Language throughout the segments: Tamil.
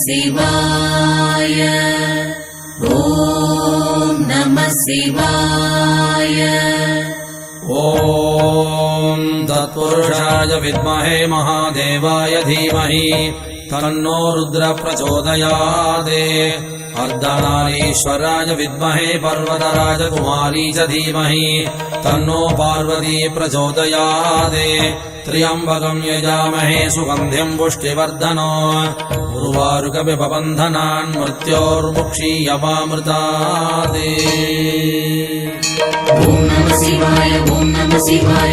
शिवाय ॐ नमः शिवाय ॐ तत्पुरुषाय विद्महे महादेवाय धीमहि तन्नो रुद्र प्रचोदयात् अर्धनारीश्वराय विद्महे पर्वतराज कुमारी च धीमहि। तन्नो पार्वती प्रचोदयात् त्र्यम्बकम् यजामहे सुगन्धिम् पुष्टिवर्धनो। उर्वारुकविपबन्धनान् मृत्योर्मुक्षीयमामृतात् ॐ नमः शिवाय ॐ नमः शिवाय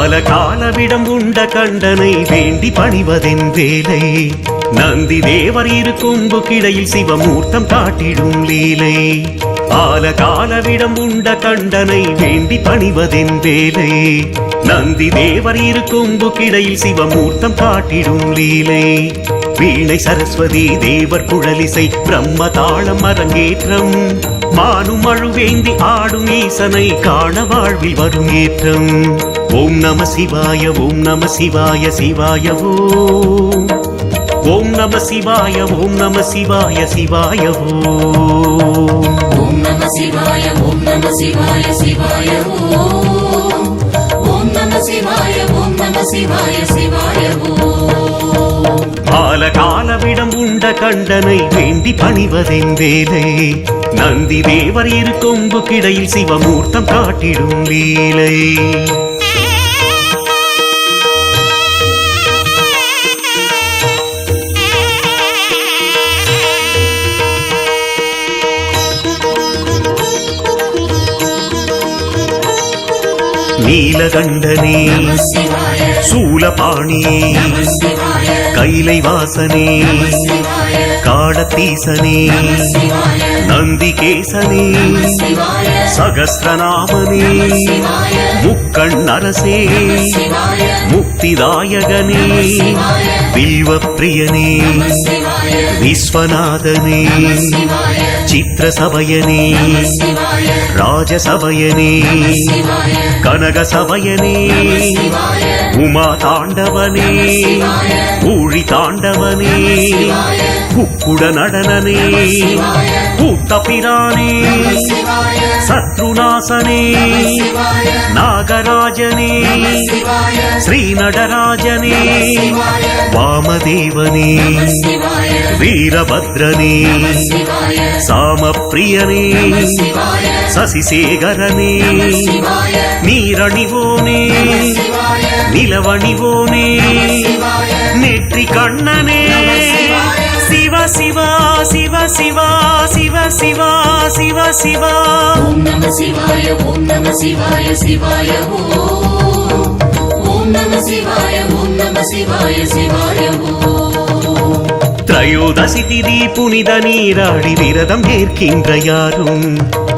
கால காலவிடம் உண்ட கண்டனை வேண்டி பணிவதென் வேலை. நந்தி தேவர் இரு கொம்பு கிடையில் சிவமூர்த்தம் காட்டிடும் லீலை. ஆல காலவிடம் உண்ட கண்டனை வேண்டி பணிவதென் வேலை. நந்தி தேவர் இரு கொம்பு கிடையில் சிவமூர்த்தம் காட்டிடும் லீலை. வீணை சரஸ்வதி தேவர் குழலிசை பிரம்ம தாளம் அரங்கேற்றம். மானும் அழுவேந்தி ஆடும் ஈசனை காண வாழ்வில் வரும் ஏற்றம். ஓம் நம சிவாய ஓம் நம சிவாய சிவாய ஓம் ஓம் நம சிவாய ஓம் நம சிவாய சிவாய ஓம் நம சிவாய ஓம் நம சிவாய சிவாய ஓம் நம சிவாய ஓம் நம சிவாய சிவாய ஓம் பால காலவிடம் உண்ட கண்டனை வேண்டி பணிவதென் வேலை. நந்தி தேவர் இரு கொம்பு கிடையில் சிவமூர்த்தம் காட்டிடும் லீலை நீலகண்டனே சூலபாணியே கைலை வாசனே காடத்தீசனே நந்திகேசனே சகஸ்ரநாமனே முக்கண் அரசே முக்திதாயகனே வில்வப்பிரியனே விஸ்வநாதனே சித்திரசபயனே ராஜசபயனே கனக உலக சமயனே உமா தாண்டவனே. ஊழி தாண்டவனே. உப்புடனடனே கூத்தபிரானே சத்ருநாசனே நாகராஜனே ஸ்ரீநடராஜனே வாமதேவனே வீரபத்ரனே சாமப்பிரியனே சசிசேகரனே நீரணிவோனே நிலவணிவோனே நெற்றி கண்ணனே சிவா சிவ சிவா சிவ சிவா சிவ சிவா. ஓம் நம சிவாய ஓம் நம சிவாய சிவாய ஓம் நம சிவாய ஓம் நம சிவாய சிவாய திரையோதசி திதி புனித நீராடி விரதம் ஏற்கின்ற யாரும்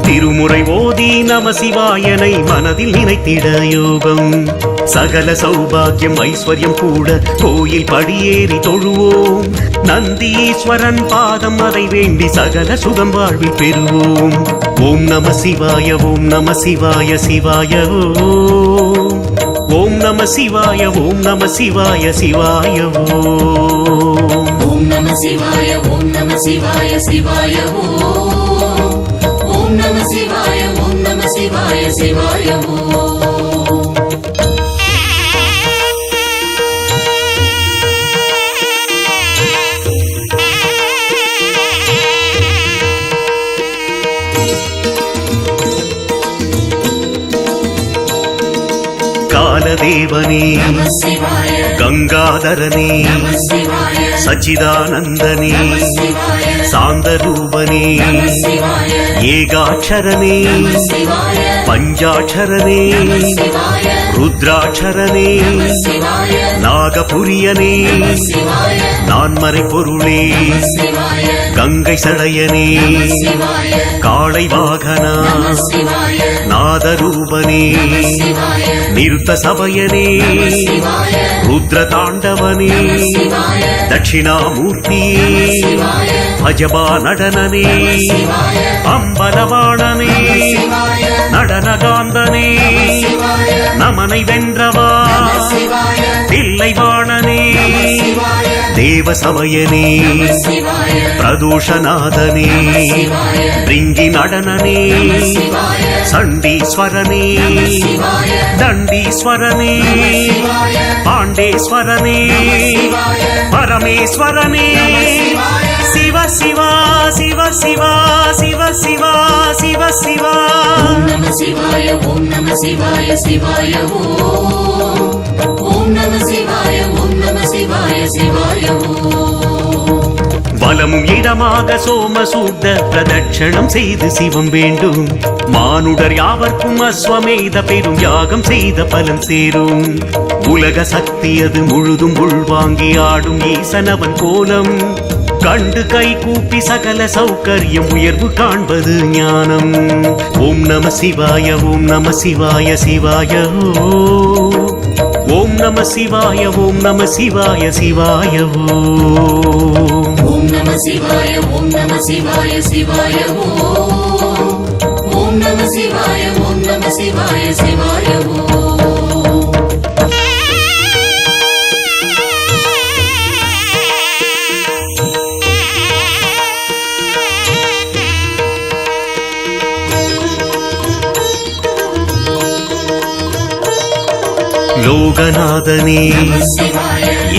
திருமுறை ஓதி நம சிவாயனை மனதில் நினைத்திட யோகம். சகல சௌபாகியம் ஐஸ்வர்யம் கூட கோயில் படியேறி தொழுவோம். நந்தீஸ்வரன் பாதம் அதை வேண்டி சகல சுகம் வாழ்வில் பெறுவோம். ஓம் நம சிவாய ஓம் நம சிவாய சிவாய ஓம் நம சிவாய ஓம் நம சிவாய சிவாய ஓம் நம சிவாய ஓம் நம சிவாய சிவாய ஓம் நம சிவாய ஓம் நம சிவாய சிவாய ஓம் தேவனே. கங்காதரனே. சச்சிதானந்தனே. சாந்தரூபனே. ஏகாட்சரனே. பஞ்சாட்சரனே. ருத்ராட்சரனே. நாகபுரியனே. நான்மறை பொருளே கங்கை சடையனே சிவாய காளை வாகனா சிவாய நாதரூபனே சிவாய நிருத்த சபையனே சிவாய ருத்ர தாண்டவனே சிவாய தட்சிணாமூர்த்தியே சிவாய அஜபா நடனனே சிவாய அம்பலவாணனே சிவாய நடனகாந்தனே சிவாய நமனை வென்றவா சிவாய தில்லைவாணனே சிவாய தேவ சமயனே சிவாய பிரதோஷநாதனே சிவாய பிரிங்கி நடனனே சிவாய சண்டீஸ்வரனே சிவாய தண்டீஸ்வரனே சிவாய பாண்டேஸ்வரனே சிவாய பரமேஸ்வரனே சிவ சிவா சிவ சிவா சிவ சிவா சிவ சிவா. நம சிவாய ஓம் நம சிவாய சிவாய ஓம். நம சிவாய ஓம் நம சிவாய சிவாய வலமும் இடமாக சோமசூர்த பிரதட்சணம் செய்து சிவம் வேண்டும். மானுடர் யாவர்க்கும் அஸ்வமேத பெரும் யாகம் செய்த பலன் சேரும். உலக சக்தி அது முழுதும் உள்வாங்கி ஆடும் ஈசனவன் கோலம். கண்டு கை கூப்பி சகல சௌகரியம் உயர்வு காண்பது ஞானம். ஓம் நம சிவாய ஓம் நம சிவாய சிவாய. ஓம் நம சிவாய ஓம் நம சிவாய சிவாய. ஓம் நம சிவாய ஓம் நம சிவாய சிவாய. ஓம் ஓம் நம சிவாய ஓம் நம சிவாய சிவாய. ஓம் லோகநாதனே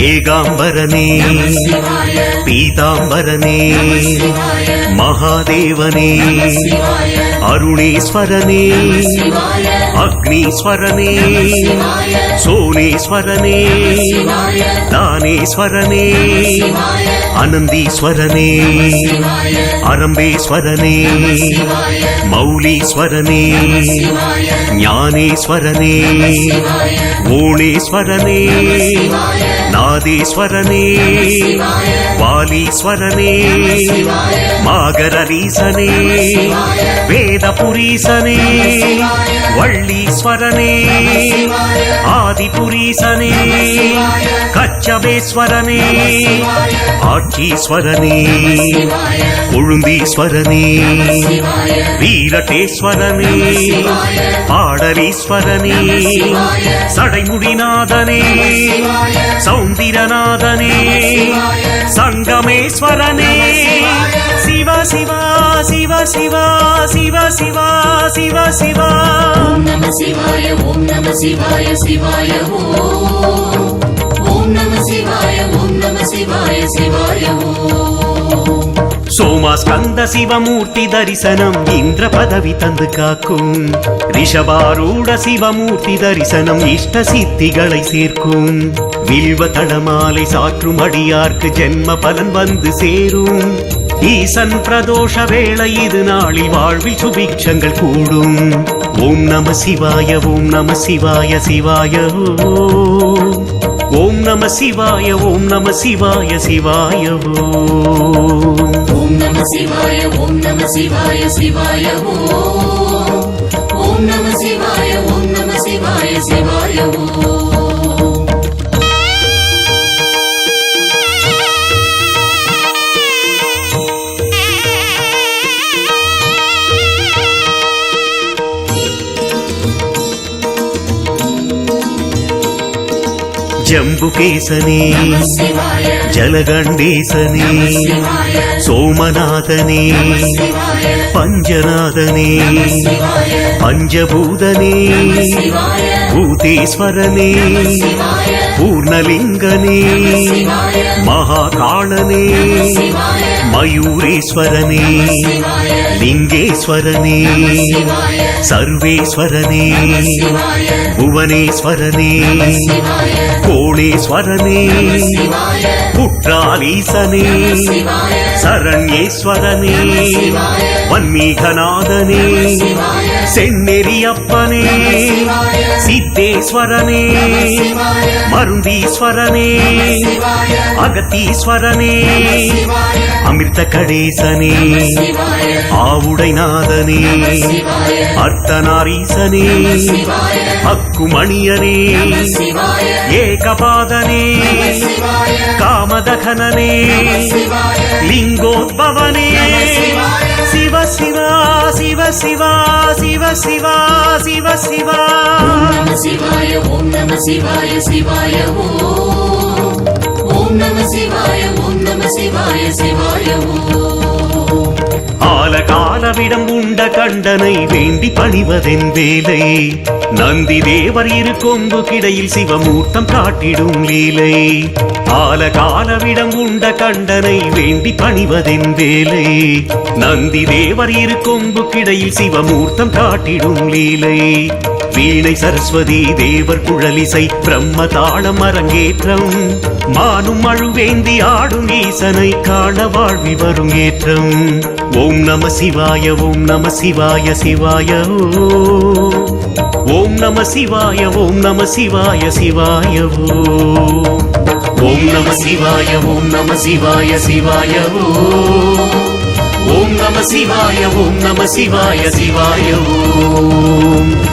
ஏகாம்பரனே பீதாம்பரனே மகாதேவனே அருணேஸ்வரனே அக்னீஸ்வரனே சிவாய சோனேஸ்வரனே தானேஸ்வரனே அனந்தீஸ்வரனே அரம்பேஸ்வரனே மௌலீஸ்வரனே ஞானேஸ்வரனே ஓணேஸ்வரனே சிவாய நாதேஸ்வரனே சிவாய ஈஸ்வரனே மாகரீசனே சிவாய வேதபுரீசனே வள்ளீஸ்வரனே சிவாய ஆதிபுரீசனே கச்சவேஸ்வரனே ஆட்சீஸ்வரனே சிவாய கொழுந்தீஸ்வரனே வீரட்டேஸ்வரனே பாடலீஸ்வரனே சடைமுடிநாதனே சிவாய சௌந்திரநாதனே சிவாய சங்கமேஸ்வரனே சிவ சிவா சிவ சிவா சிவ சிவா சிவ சிவா ஓம் நம சிவாய ஓம் நம சிவாய சிவாய ஓம் ஓம் நம சிவாய ஓம் நம சிவாய சிவாய ஓம் சோமாஸ்கந்த சிவமூர்த்தி தரிசனம் இந்திர பதவி தந்து காக்கும். ரிஷபாரூட சிவமூர்த்தி தரிசனம் இஷ்ட சித்திகளை சேர்க்கும். வில்வ தடமாலை சாற்றும் அடியார்க்கு ஜென்ம பலன் வந்து சேரும். ஈசன் பிரதோஷ வேளை இது நாளில் வாழ்வில் சுபிக்ஷங்கள் கூடும். ஓம் நம சிவாய ஓம் நம சிவாய சிவாய ஓம் நம சிவாய ஓம் நம சிவாய சிவாயவோ ஓம் நம சிவாய ஓம் நம சிவாய சிவாய ஓம் ஓம் நம சிவாய ஓம் நம சிவாய சிவாய ஓம் ஜம்புகேசனே ஜலகண்டேசனே சோமநாதனே பஞ்சநாதனே பஞ்சபூதனே பூதேஸ்வரனே பூர்ணலிங்கனே மகாகாணனே மயூரேஸ்வரனே லிங்கேஸ்வரனே சர்வேஸ்வரனே புவனேஸ்வரனே சிவாய கோணேஸ்வரனே சிவாய சரண்யேஸ்வரனே வன்மீகநாதனே சிவாய செந்நெறியப்பனே சித்தேஸ்வரனே சிவாய மருந்தீஸ்வரனே சிவாய அகத்தீஸ்வரனே சிவாய அமிர்த கடேசனே சிவாய ஆவுடைநாதனே சிவாய அர்த்தநாரீசனே சிவாய அக்குமணியனே சிவாய ஏகபாதனே சிவாய காமதகனனே சிவாய லிங்கோத்பவனே சிவ சிவா சிவ சிவா சிவ சிவா சிவ சிவா நம சிவாய ஓம் நம சிவாய ஆல காலவிடம் உண்ட கண்டனை வேண்டி பணிவதென் வேலை. நந்தி தேவர் இரு கொம்பு கிடையில் சிவமூர்த்தம் காட்டிடும் லீலை. ஆல காலவிடம் உண்ட கண்டனை வேண்டி பணிவதென் வேலை. நந்தி தேவர் இரு கொம்பு கிடையில் சிவமூர்த்தம் காட்டிடும் லீலை. வீணை சரஸ்வதி தேவர் குழலிசை பிரம்ம தாளம் அரங்கேற்றம். மானும் அழுவேந்தி ஆடும் ஈசனை காண வாழ்வி வரும் ஏற்றம். ஓம் நம சிவாய ஓம் நம சிவாய சிவாய ஓம் நம சிவாய ஓம் நம சிவாய சிவாய ஓம் நம சிவாய ஓம் நம சிவாய சிவாய ஓம் நம சிவாய ஓம் நம சிவாய சிவாய ஓம்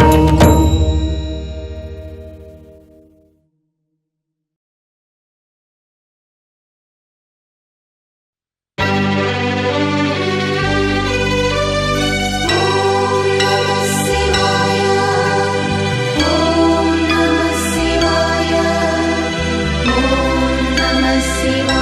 नमः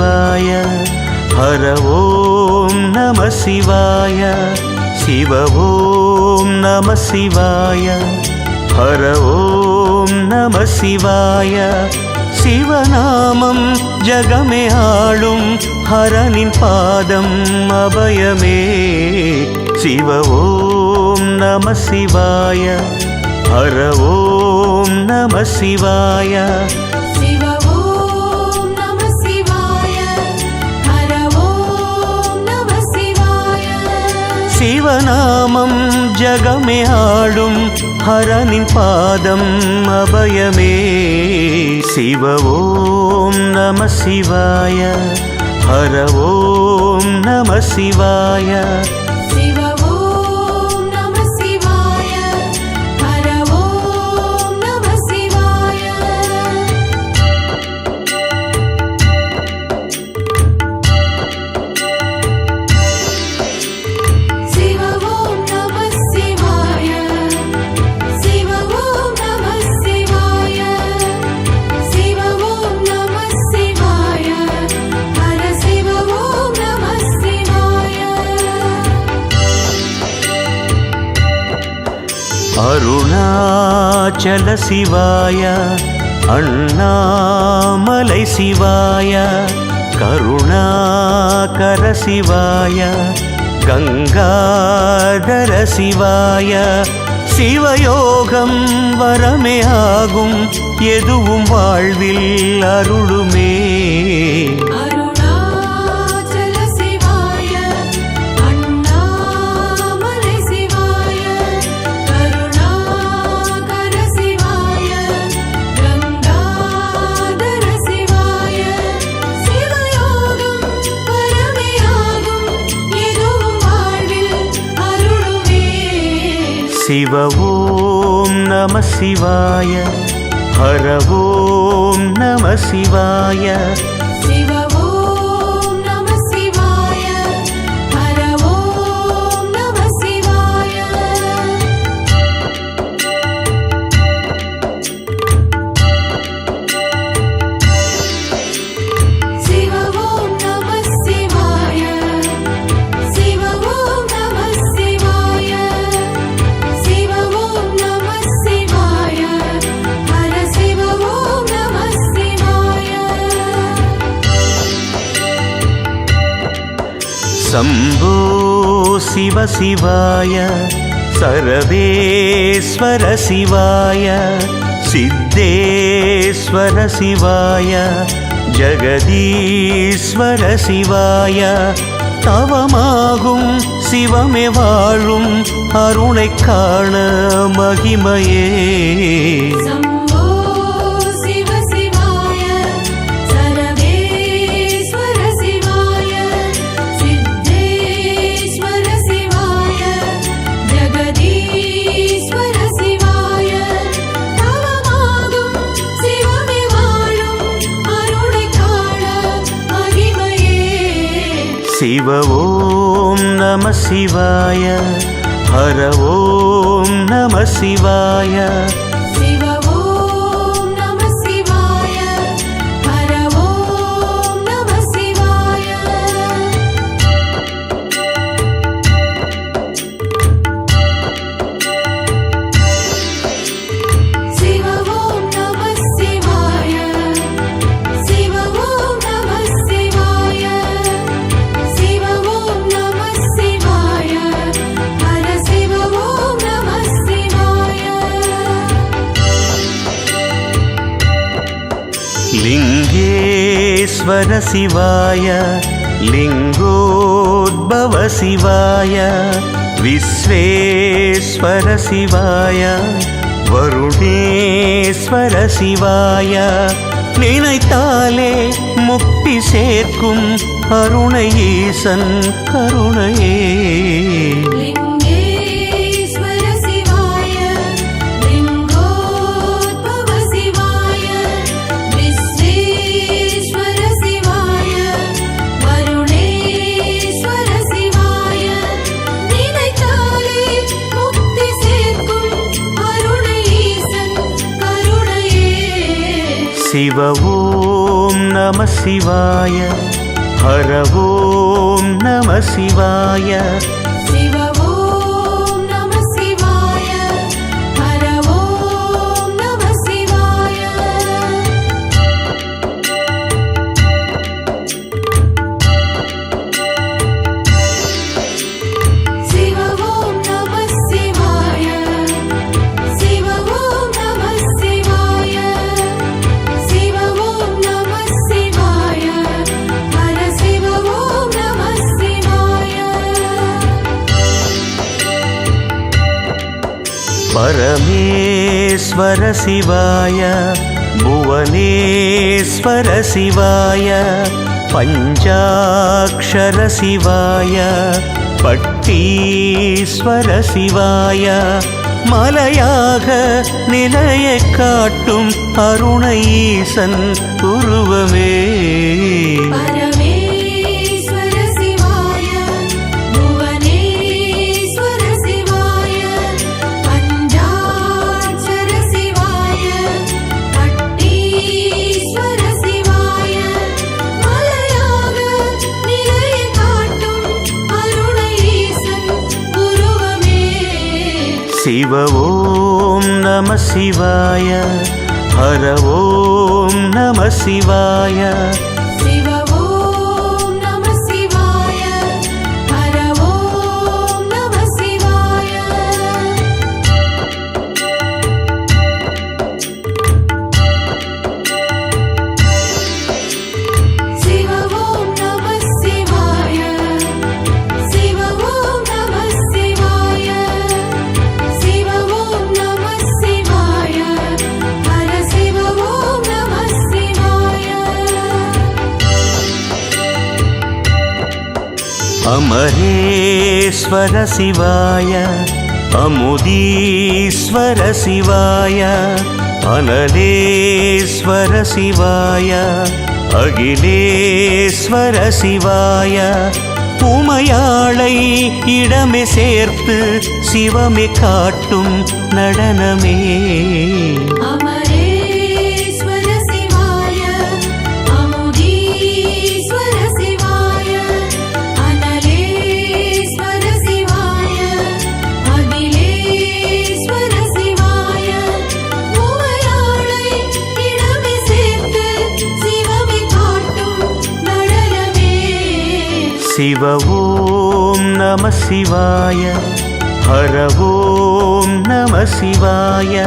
சிவாய. ஹர ஓம் நம சிவாய. சிவ ஓம் நம சிவாய. ஹர ஓம் நம சிவாய. சிவநாமம் ஜகமே ஆளும் ஹரனின் பாதம் அபயமே. சிவ ஓம் நம சிவாய. ஹர ஓம் நம சிவாய. சிவநாமம் ஜகமே ஆடும் ஹரனின் பாதம் அபயமே. சிவ ஓம் நம சிவாய ஹர ஓம் நம சிவாய. அருணாச்சல சிவாய அண்ணாமலை சிவாய கருணாகர சிவாய கங்காதர சிவாய. சிவயோகம் வரமே ஆகும் எதுவும் வாழ்வில் அருளுமே. शिव ॐ नमः शिवाय हर ॐ नमः शिवाय शिवाय सर्वेश्वर शिवाय सिद्धेश्वर शिवाय जगदीश्वर शिवाय தவமாகும் சிவமே வாழும் அருளை காண மகிமையே शिव ॐ नमः शिवाय हर ॐ नमः शिवाय ஈஸ்வர சிவாய லிங்கோத்பவ சிவாய விஸ்வேஸ்வர சிவாய வருணேஸ்வர சிவாய. நினைத்தாலே முக்தி சேர்க்கும் அருணையீசன் கருணையே. शिव ॐ नमः शिवाय हर ॐ नमः शिवाय பரமேஸ்வர சிவாய புவனேஸ்வர சிவாய பஞ்சாட்சர சிவாய பட்டீஸ்வர சிவாய. மலையாக நிலையை காட்டும் அருண உருவமே. शिव ॐ नमः शिवाय हर ॐ नमः शिवाय அமரேஸ்வர சிவாய அமுதீஸ்வர சிவாய அனலேஸ்வர சிவாய அகிலேஸ்வர சிவாய. உமையாளை இடமே சேர்த்து சிவமே காட்டும் நடனமே. சிவ ஓம் நம சிவாய. ஹர ஓம் நம சிவாய.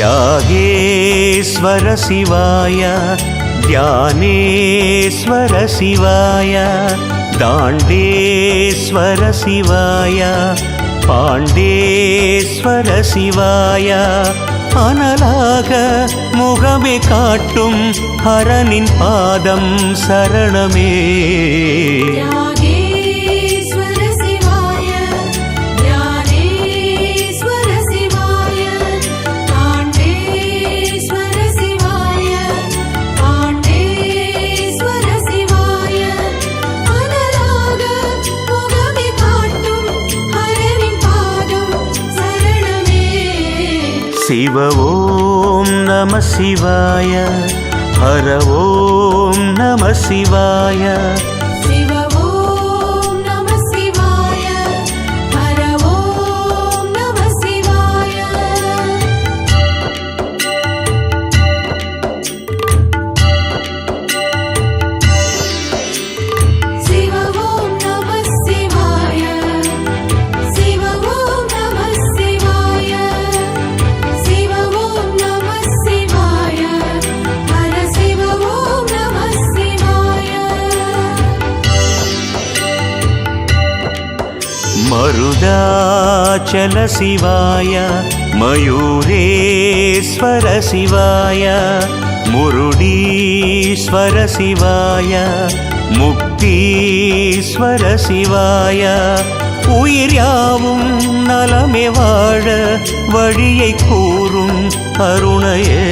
यागेश्वर शिवाय ध्यानेश्वर शिवाय दाण्डेश्वर शिवाय பாண்டேஸ்வர சிவாய அனலாக முகமே காட்டும் ஹரனின் பாதம் சரணமே சிவ ஓம் நம சிவாய ஹர ஓம் நம சிவாய. मरुदाचल शिवाय मयूरेश्वर शिवाय मुरुडीश्वर शिवाय முக்தீஸ்வர சிவாய உயிர் யாவும் நலமே வாழ வழியை கூறும் அருணையே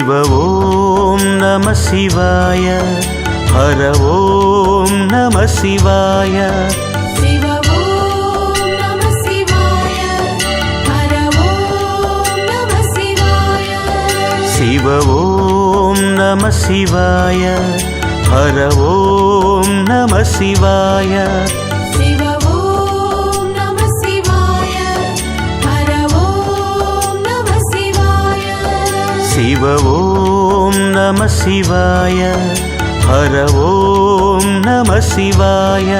शिव ॐ नमः शिवाय। हर ॐ नमः शिवाय। शिव ॐ नमः शिवाय। हर ॐ नमः शिवाय शिव ॐ नमः शिवाय हर ॐ नमः शिवाय